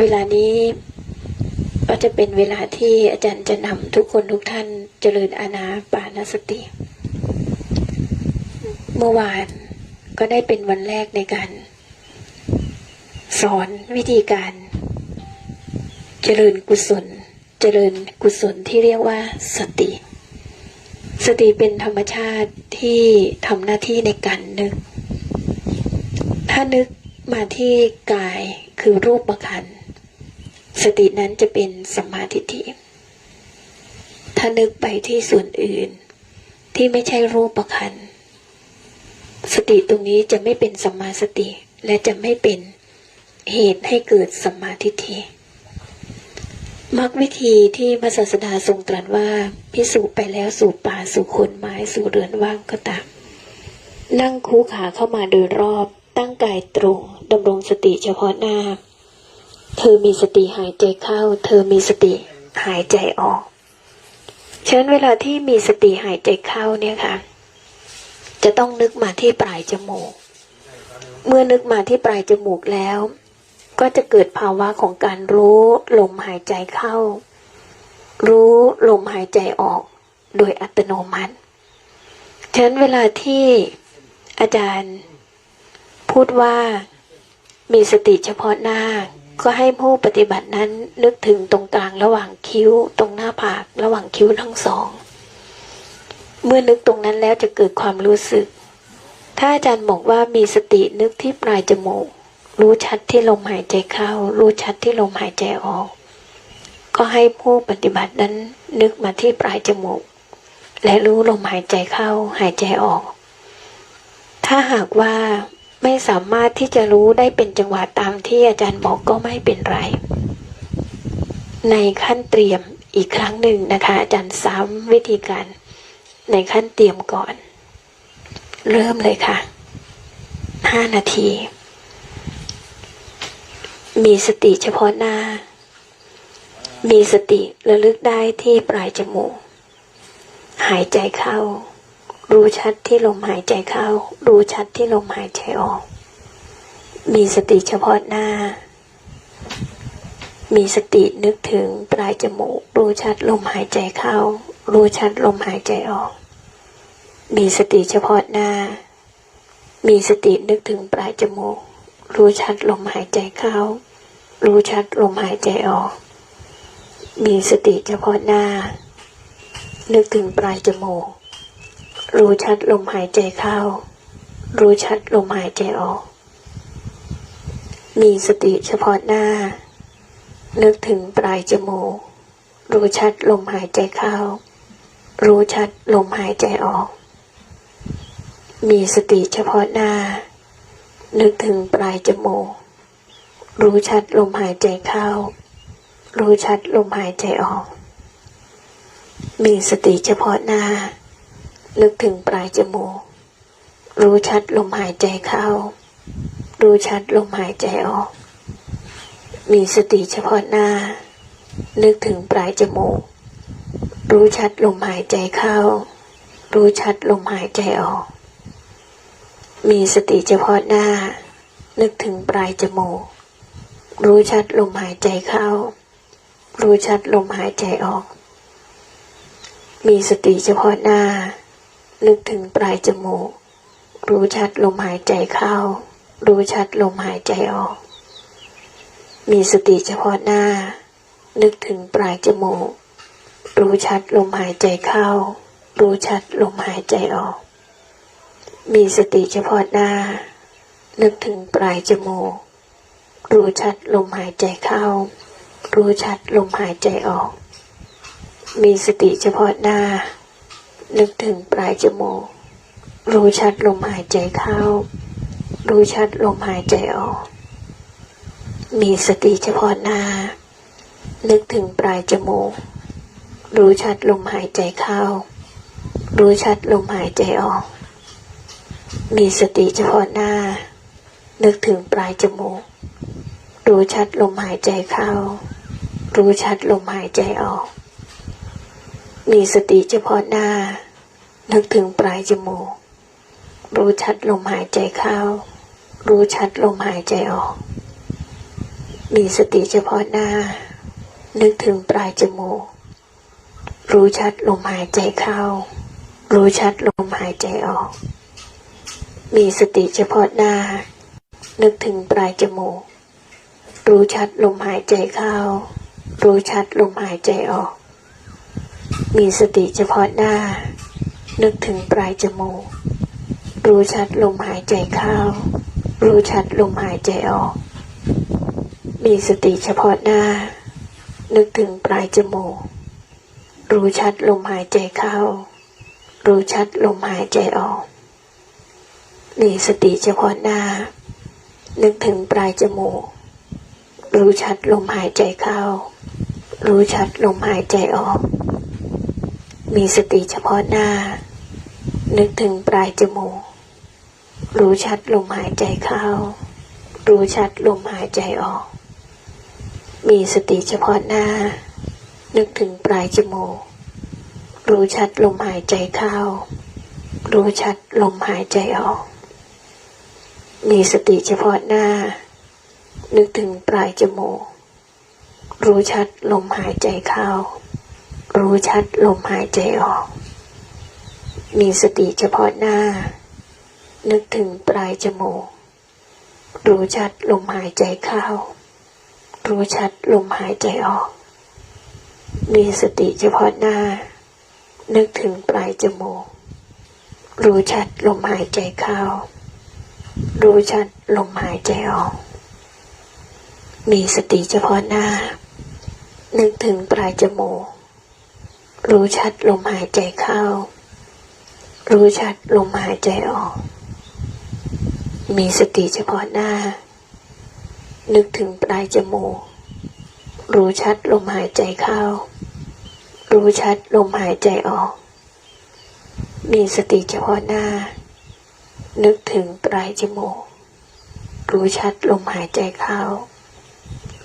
เวลานี้ก็จะเป็นเวลาที่อาจารย์จะนำทุกคนทุกท่านเจริญอานาปานสติ เมื่อวานก็ได้เป็นวันแรกในการ สอนวิธีการ เจริญกุศล เจริญกุศลที่เรียกว่าสติ สติเป็นธรรมชาติที่ทำหน้าที่ในการนึก ถ้านึกมาที่กายคือรูปประคัน สตินั้นจะเป็นสมมาธิฏฐิ ถ้านึกไปที่ส่วนอื่น ที่ไม่ใช่รูปประคัน สติตรงนี้จะไม่เป็นสัมมาสติ และจะไม่เป็นเหตุให้เกิดสัมมาทิฏฐิมรรควิธีที่พระศาสดาทรงตรัสว่าพิสูจไปแล้วสู่ป่าสู่คนไม้สู่เรือนว่างก็ตาม นั่งคูขาเข้ามาโดยรอบตั้งกายตรงดำรงสติเฉพาะหน้า เธอมีสติหายใจเข้า เธอมีสติหายใจออก ฉะนั้นเวลาที่มีสติหายใจเข้าเนี่ยค่ะ จะต้องนึกมาที่ปลายจมูก เมื่อนึกมาที่ปลายจมูกแล้ว ก็จะเกิดภาวะของการรู้ลมหายใจเข้า รู้ลมหายใจออก โดยอัตโนมัติ ฉะนั้นเวลาที่อาจารย์พูดว่ามีสติเฉพาะหน้า ก็ให้ผู้ปฏิบัตินั้นนึกถึงตรงกลางระหว่างคิ้ว ตรงหน้าผากระหว่างคิ้วทั้งสอง เมื่อนึกตรงนั้นแล้วจะเกิดความรู้สึก ถ้าอาจารย์บอกว่ามีสตินึกที่ปลายจมูก รู้ชัดที่ลมหายใจเข้า รู้ชัดที่ลมหายใจออก ก็ให้ผู้ปฏิบัตินั้นนึกมาที่ปลายจมูก และรู้ลมหายใจเข้าหายใจออก ถ้าหากว่า ไม่สามารถที่จะรู้ได้เป็นจังหวะตามที่อาจารย์บอกก็ไม่เป็นไร ในขั้นเตรียมอีกครั้งหนึ่งนะคะ อาจารย์ซ้ำวิธีการ ในขั้นเตรียมก่อน เริ่มเลยค่ะห้านาที มีสติเฉพาะหน้า มีสติระลึกได้ที่ปลายจมูก หายใจเข้า รู้ชัดที่ลมหายใจเข้า รู้ชัดที่ลมหายใจออก มีสติเฉพาะหน้า มีสตินึกถึงปลายจมูก รู้ชัดลมหายใจเข้า รู้ชัดลมหายใจออก มีสติเฉพาะหน้า มีสตินึกถึงปลายจมูก รู้ชัดลมหายใจเข้า รู้ชัดลมหายใจออก มีสติเฉพาะหน้า นึกถึงปลายจมูก รู้ชัดลมหายใจเข้า รู้ชัดลมหายใจออก มีสติเฉพาะหน้า นึกถึงปลายจมูก รู้ชัดลมหายใจเข้า รู้ชัดลมหายใจออก มีสติเฉพาะหน้า นึกถึงปลายจมูก รู้ชัดลมหายใจเข้า รู้ชัดลมหายใจออก มีสติเฉพาะหน้า นึกถึงปลายจมูก รู้ชัดลมหายใจเข้า รู้ชัดลมหายใจออก มีสติเฉพาะหน้านึกถึงปลายจมูก รู้ชัดลมหายใจเข้า รู้ชัดลมหายใจออก มีสติเฉพาะหน้านึกถึงปลายจมูก รู้ชัดลมหายใจเข้า รู้ชัดลมหายใจออก มีสติเฉพาะหน้า นึกถึงปลายจมูก รู้ชัดลมหายใจเข้า รู้ชัดลมหายใจออก มีสติเฉพาะหน้า นึกถึงปลายจมูก รู้ชัดลมหายใจเข้า รู้ชัดลมหายใจออก มีสติเฉพาะหน้า นึกถึงปลายจมูก รู้ชัดลมหายใจเข้า รู้ชัดลมหายใจออก มีสติเฉพาะหน้า นึกถึงปลายจมูก รู้ชัดลมหายใจเข้า รู้ชัดลมหายใจออก มีสติเฉพาะหน้า นึกถึงปลายจมูก รู้ชัดลมหายใจเข้า รู้ชัดลมหายใจออก มีสติเฉพาะหน้า นึกถึงปลายจมูก รู้ชัดลมหายใจเข้า รู้ชัดลมหายใจออกมีสติเฉพาะหน้า นึกถึงปลายจมูก รู้ชัดลมหายใจเข้า รู้ชัดลมหายใจออก มีสติเฉพาะหน้า นึกถึงปลายจมูก รู้ชัดลมหายใจเข้า รู้ชัดลมหายใจออก มีสติเฉพาะหน้า นึกถึงปลายจมูก รู้ชัดลมหายใจเข้า รู้ชัดลมหายใจออก มีสติเฉพาะหน้า นึกถึงปลายจมูก รู้ชัดลมหายใจเข้า รู้ชัดลมหายใจออก มีสติเฉพาะหน้า นึกถึงปลายจมูก รู้ชัดลมหายใจเข้า รู้ชัดลมหายใจออก มีสติเฉพาะหน้า นึกถึงปลายจมูก รู้ชัดลมหายใจเข้า รู้ชัดลมหายใจออก มีสติเฉพาะหน้า นึกถึงปลายจมูก รู้ชัดลมหายใจเข้า รู้ชัดลมหายใจออก มีสติเฉพาะหน้า นึกถึงปลายจมูก รู้ชัดลมหายใจเข้า รู้ชัดลมหายใจออก มีสติเฉพาะหน้า นึกถึงปลายจมูก รู้ชัดลมหายใจเข้า รู้ชัดลมหายใจออก มีสติเฉพาะหน้า นึกถึงปลายจมูก รู้ชัดลมหายใจเข้า รู้ชัดลมหายใจออก มีสติเฉพาะหน้า นึกถึงปลายจมูก รู้ชัดลมหายใจเข้า รู้ชัดลมหายใจออก มีสติเฉพาะหน้า นึกถึงปลายจมูก รู้ชัดลมหายใจเข้า รู้ชัดลมหายใจออก มีสติเฉพาะหน้า นึกถึงปลายจมูก รู้ชัดลมหายใจเข้า รู้ชัดลมหายใจออก มีสติเฉพาะหน้า นึกถึงปลายจมูก รู้ชัดลมหายใจเข้า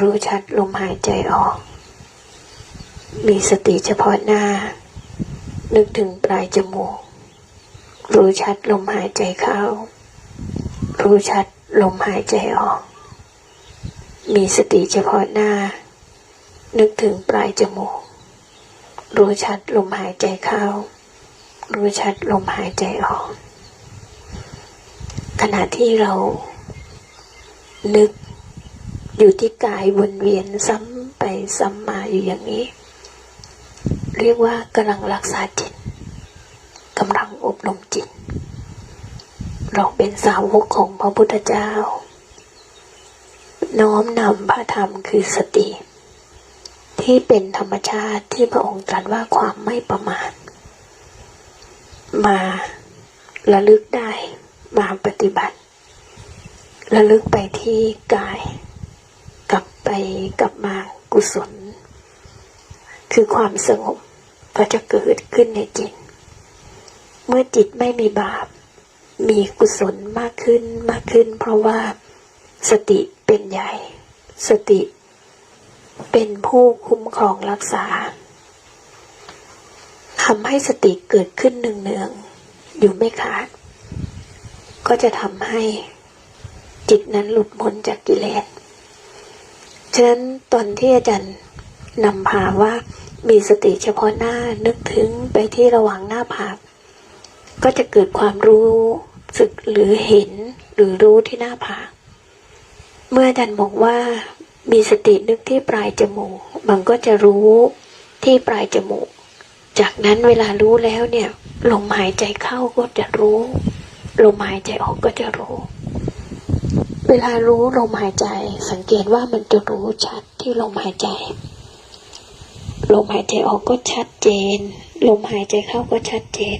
รู้ชัดลมหายใจออก มีสติเฉพาะหน้า นึกถึงปลายจมูก รู้ชัดลมหายใจเข้า รู้ชัดลมหายใจออก มีสติเฉพาะหน้า นึกถึงปลายจมูก รู้ชัดลมหายใจเข้า รู้ชัดลมหายใจออก ขณะที่เรา นึกอยู่ที่กายวนเวียนซ้ำไปซ้ำมาอยู่อย่างนี้ เรียกว่ากำลังรักษาจิตกำลังอบรมจิต เราเป็นสาวกของพระพุทธเจ้า น้อมนำพระธรรมคือสติ ที่เป็นธรรมชาติที่พระองค์ตรัสว่าความไม่ประมาทมาระลึกได้มาปฏิบัติ ระลึกไปที่กาย กลับไปกลับมากุศล คือความสงบ ก็จะเกิดขึ้นในจิต เมื่อจิตไม่มีบาป มีกุศลมากขึ้นมากขึ้น เพราะว่าสติเป็นใหญ่ สติ เป็นผู้คุ้มครองรักษาทำให้สติเกิดขึ้นเนืองๆอยู่ไม่ขาด ก็จะทำให้จิตนั้นหลุดพ้นจากกิเลสฉะนั้นตอนที่อาจารย์นำพาว่า มีสติเฉพาะหน้านึกถึงไปที่ระหว่างหน้าผากก็จะเกิดความรู้สึกหรือเห็นหรือรู้ที่หน้าผากเมื่ออาจารย์บอกว่ามีสตินึกที่ปลายจมูกมันก็จะรู้ที่ปลายจมูก จากนั้นเวลารู้แล้วเนี่ยลมหายใจเข้าก็จะรู้ลมหายใจออกก็จะรู้ เวลารู้ลมหายใจ สังเกตว่ามันจะรู้ชัดที่ลมหายใจ ลมหายใจออกก็ชัดเจน ลมหายใจเข้าก็ชัดเจน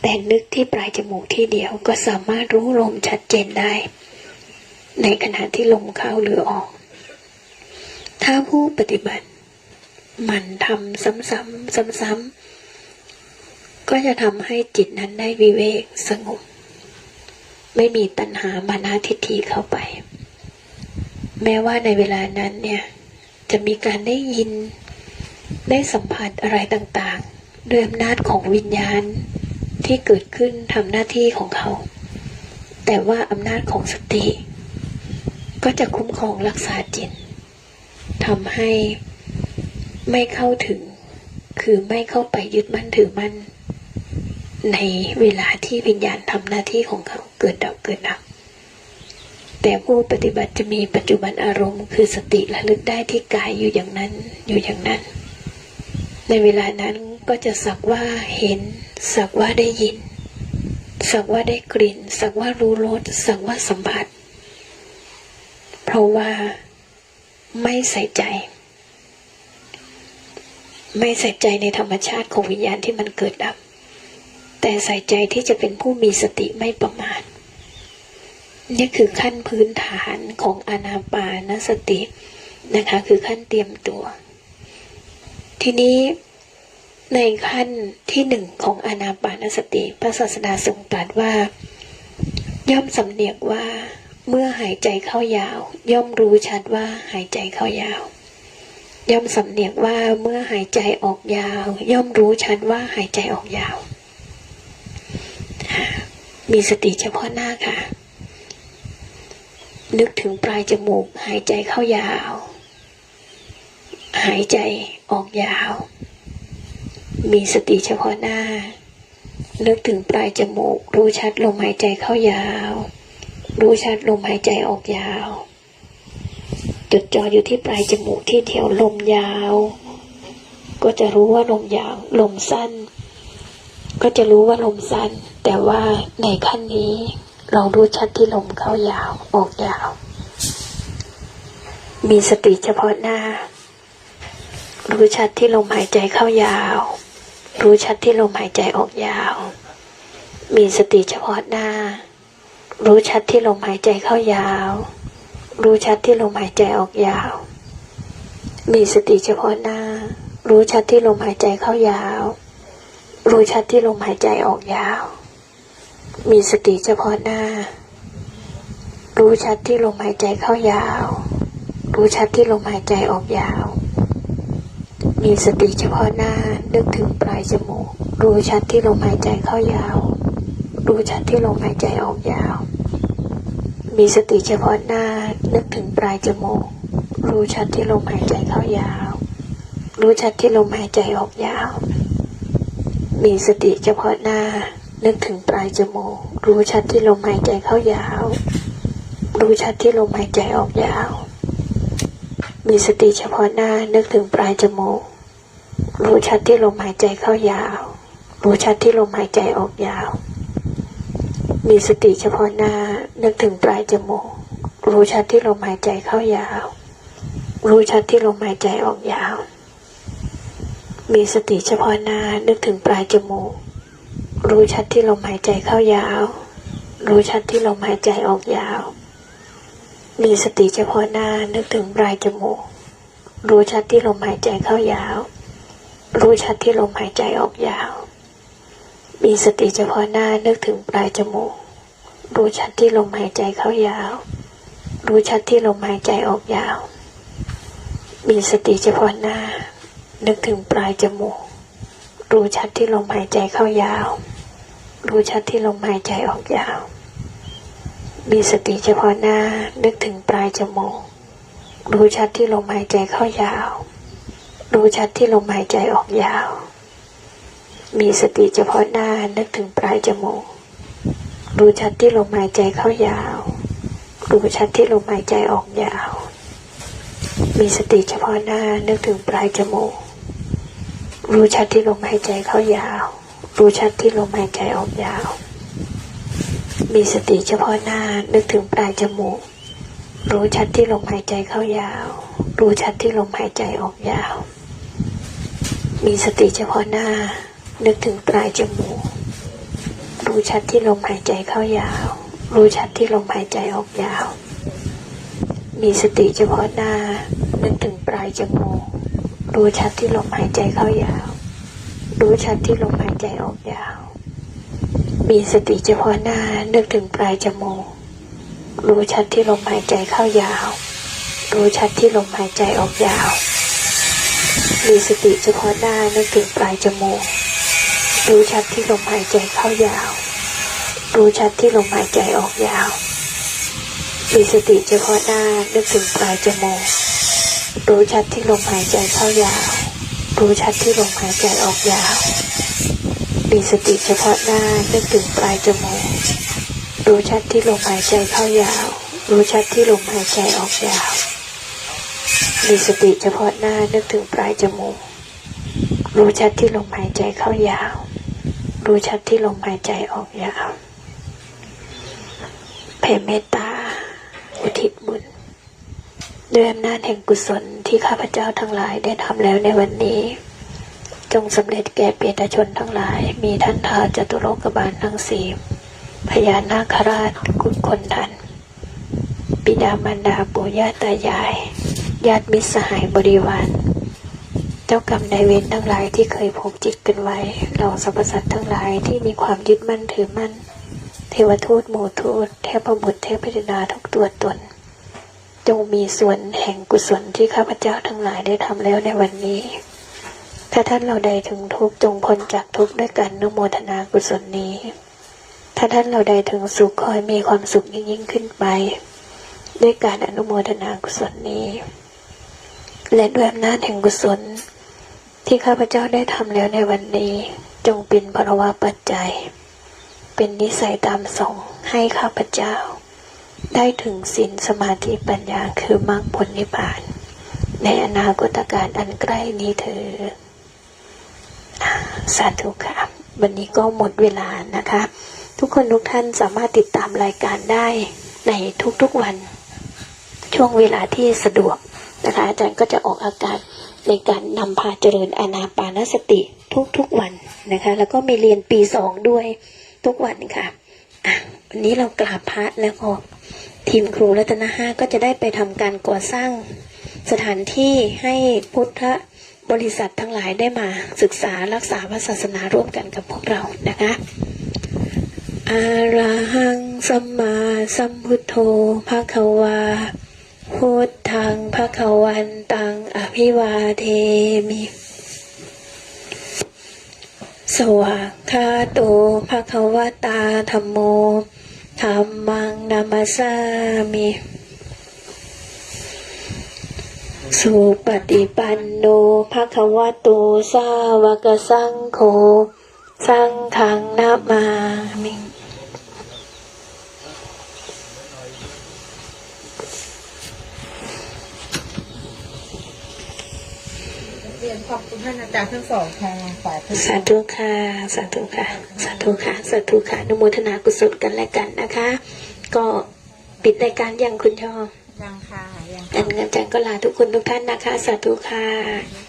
แต่นึกที่ปลายจมูกที่เดียวก็สามารถรู้ลมชัดเจนได้ ในขณะที่ลมเข้าหรือออก ถ้าผู้ปฏิบัติ มันทำซ้ำๆซ้ำๆก็จะทำให้จิตนั้นได้วิเวกสงบ ไม่มีตัณหามานาทิฏฐิเข้าไป แม้ว่าในเวลานั้นเนี่ย จะมีการได้ยิน ได้สัมผัสอะไรต่างๆด้วยอำนาจของวิญญาณที่เกิดขึ้นทำหน้าที่ของเขา แต่ว่าอำนาจของสติ ก็จะคุ้มครองรักษาจิตทำให้ไม่เข้าถึง คือไม่เข้าไปยึดมั่นถือมั่น ในเวลาที่วิญญาณทำหน้าที่ของเขาเกิดดับเกิดดับ แต่ผู้ปฏิบัติจะมีปัจจุบันอารมณ์ คือสติระลึกได้ที่กายอยู่อย่างนั้นอยู่อย่างนั้น ในเวลานั้นก็จะสักว่าเห็น สักว่าได้ยิน สักว่าได้กลิ่น สักว่ารู้รสสักว่าสัมผัส เพราะว่าไม่ใส่ใจ ไม่ใส่ใจในธรรมชาติของวิญญาณที่มันเกิดดับ แต่ใส่ใจที่จะเป็นผู้มีสติไม่ประมาทนี่คือขั้นพื้นฐานของอนาปานสตินะคะ คือขั้นเตรียมตัว ทีนี้ในขั้นที่หนึ่งของอนาปานสติ พระศาสดาทรงตรัสว่า ย่อมสำเนียกว่า เมื่อหายใจเข้ายาว ย่อมรู้ชัดว่าหายใจเข้ายาว ย่อมสำเนียกว่าเมื่อหายใจออกยาว ย่อมรู้ชัดว่าหายใจออกยาว มีสติเฉพาะหน้าค่ะ นึกถึงปลายจมูก หายใจเข้ายาว หายใจออกยาว มีสติเฉพาะหน้านึกถึงปลายจมูก รู้ชัดลมหายใจเข้ายาว รู้ชัดลมหายใจออกยาว จดจ่ออยู่ที่ปลายจมูกที่เดียวลมยาว ก็จะรู้ว่าลมยาว ลมสั้น ก็จะรู้ว่าลมสั้น แต่ว่าในขั้นนี้เรารู้ชัดที่ลมเข้ายาวออกยาว มีสติเฉพาะหน้า รู้ชัดที่ลมหายใจเข้ายาว รู้ชัดที่ลมหายใจออกยาว มีสติเฉพาะหน้า รู้ชัดที่ลมหายใจเข้ายาว รู้ชัดที่ลมหายใจออกยาว มีสติเฉพาะหน้า รู้ชัดที่ลมหายใจเข้ายาว รู้ชัดที่ลมหายใจออกยาว มีสติเฉพาะหน้า รู้ชัดที่ลมหายใจเข้ายาว รู้ชัดที่ลมหายใจออกยาว มีสติเฉพาะหน้า นึกถึงปลายจมูก รู้ชัดที่ลมหายใจเข้ายาว รู้ชัดที่ลมหายใจออกยาว มีสติเฉพาะหน้า นึกถึงปลายจมูก รู้ชัดที่ลมหายใจเข้ายาว รู้ชัดที่ลมหายใจออกยาว มีสติเฉพาะหน้า นึกถึงปลายจมูก รู้ชัดที่ลมหายใจเข้ายาว รู้ชัดที่ลมหายใจออกยาว มีสติเฉพาะหน้า นึกถึงปลายจมูก รู้ชัดที่ลมหายใจเข้ายาว รู้ชัดที่ลมหายใจออกยาว มีสติเฉพาะหน้านึกถึงปลายจมูก รู้ชัดที่ลมหายใจเข้ายาว รู้ชัดที่ลมหายใจออกยาว มีสติเฉพาะหน้านึกถึงปลายจมูก รู้ชัดที่ลมหายใจเข้ายาว รู้ชัดที่ลมหายใจออกยาว มีสติเฉพาะหน้านึกถึงปลายจมูก รู้ชัดที่ลมหายใจเข้ายาว รู้ชัดที่ลมหายใจออกยาว มีสติเฉพาะหน้านึกถึงปลายจมูก รู้ชัดที่ลมหายใจเข้ายาว รู้ชัดที่ลมหายใจออกยาว มีสติเฉพาะหน้า นึกถึงปลายจมูก รู้ชัดที่ลมหายใจเข้ายาว รู้ชัดที่ลมหายใจออกยาว มีสติเฉพาะหน้านึกถึงปลายจมูก รู้ชัดที่ลมหายใจเข้ายาว รู้ชัดที่ลมหายใจออกยาว มีสติเฉพาะหน้านึกถึงปลายจมูก รู้ชัดที่ลมหายใจเข้ายาว รู้ชัดที่ลมหายใจออกยาว มีสติเฉพาะหน้านึกถึงปลายจมูก รู้ชัดที่ลมหายใจเข้ายาว รู้ชัดที่ลมหายใจออกยาว มีสติเฉพาะหน้านึกถึงปลายจมูก รู้ชัดที่ลมหายใจเข้ายาว รู้ชัดที่ลมหายใจออกยาว มีสติเฉพาะหน้า นึกถึงปลายจมูก รู้ชัดที่ลมหายใจเข้ายาว รู้ชัดที่ลมหายใจออกยาว มีสติเฉพาะหน้า นึกถึงปลายจมูก รู้ชัดที่ลมหายใจเข้ายาว รู้ชัดที่ลมหายใจออกยาว มีสติเฉพาะหน้า นึกถึงปลายจมูก รู้ชัดที่ลมหายใจเข้ายาว รู้ชัดที่ลมหายใจออกยาว มีสติเฉพาะหน้านึกถึงปลายจมูกรู้ชัดที่ลมหายใจเข้ายาวรู้ชัดที่ลมหายใจออกยาวมมีสติเฉพาะหน้านึกถึงปลายจมูก รู้ชัดที่ลมหายใจเข้ายาว รู้ชัดที่ลมหายใจออกยาว มีสติเฉพาะหน้านึกถึงปลายจมูก รู้ชัดที่ลมหายใจเข้ายาว รู้ชัดที่ลมหายใจออกยาว มีสติเฉพาะหน้านึกถึงปลายจมูก รู้ชัดที่ลมหายใจเข้ายาว รู้ชัดที่ลมหายใจออกยาวแผ่เมตตา อุทิศบุญด้วยอำนาจแห่งกุศลที่ข้าพเจ้าทั้งหลายได้ทำแล้วในวันนี้ จงสำเร็จแก่เปรตชนทั้งหลาย มีท่านทาจตุโลกบาลทั้งสี่พญานาคราชกุศคนทัน บิดามารดาปู่ย่าตายาย ญาติมิตรสหายบริวาร เจ้ากรรมนายเวรทั้งหลายที่เคยผูกจิตกันไว้เหล่าสรรพสัตว์ทั้งหลายที่มีความยึดมั่นถือมั่น เทวทูตหมู่ทูตเทพบุตรเทพธิดาทุกตัวตน จงมีส่วนแห่งกุศลที่ข้าพเจ้าทั้งหลายได้ทำแล้วในวันนี้ ถ้าท่านเราใดถึงทุกจงพ้นจากทุกด้วยการอนุโมทนากุศลนี้ ถ้าท่านเราใดถึงสุขคอยมีความสุขยิ่งยิ่งขึ้นไปด้วยการอนุโมทนากุศลนี้ และด้วยอำนาจแห่งกุศล ที่ข้าพเจ้าได้ทำแล้วในวันนี้ จงเป็นภาวะปัจจัย เป็นนิสัยตามส่งให้ข้าพเจ้า ได้ถึงศีลสมาธิปัญญาคือมรรคผลนิพพาน ในอนาคตการอันใกล้นี้เธอสาธุค่ะวันนี้ก็หมดเวลานะคะ ทุกคนทุกท่านสามารถติดตามรายการได้ในทุกๆวัน ช่วงเวลาที่สะดวก นะคะอาจารย์ก็จะออกอากาศในการนำพาเจริญอานาปานสติทุกๆวันนะคะ แล้วก็มีเรียนปีสองด้วยทุกวันค่ะอะวันนี้เรากราบพระแล้วก็ทีมครูรัตนห้าก็จะได้ไปทำการก่อสร้างสถานที่ให้พุทธบริษัททั้งหลายได้มาศึกษารักษาพระศาสนาร่วมกันกับพวกเรานะคะอะระหังสัมมาสัมพุทโธภะคะวา พุทธังภะควันตังอภิวาเทมิ สวากขาโตภะควตาธัมโมธัมมังนามาสามิ สุปฏิปันโนภะคะวะโตสาวกสังโฆ สังฆังนามามิ เรียนขอบคุณท่านอาจารย์ทั้งสองค่ะสาธุสาธุค่ะ สาธุค่ะ สาธุค่ะ สาธุค่ะ อนุโมทนากุศลกันและกันนะคะ ก็ปิดรายการยังคุณชอบยังค่ะยังอันอาจารย์ก็ลาทุกคนทุกท่านนะคะ สาธุค่ะค่ะ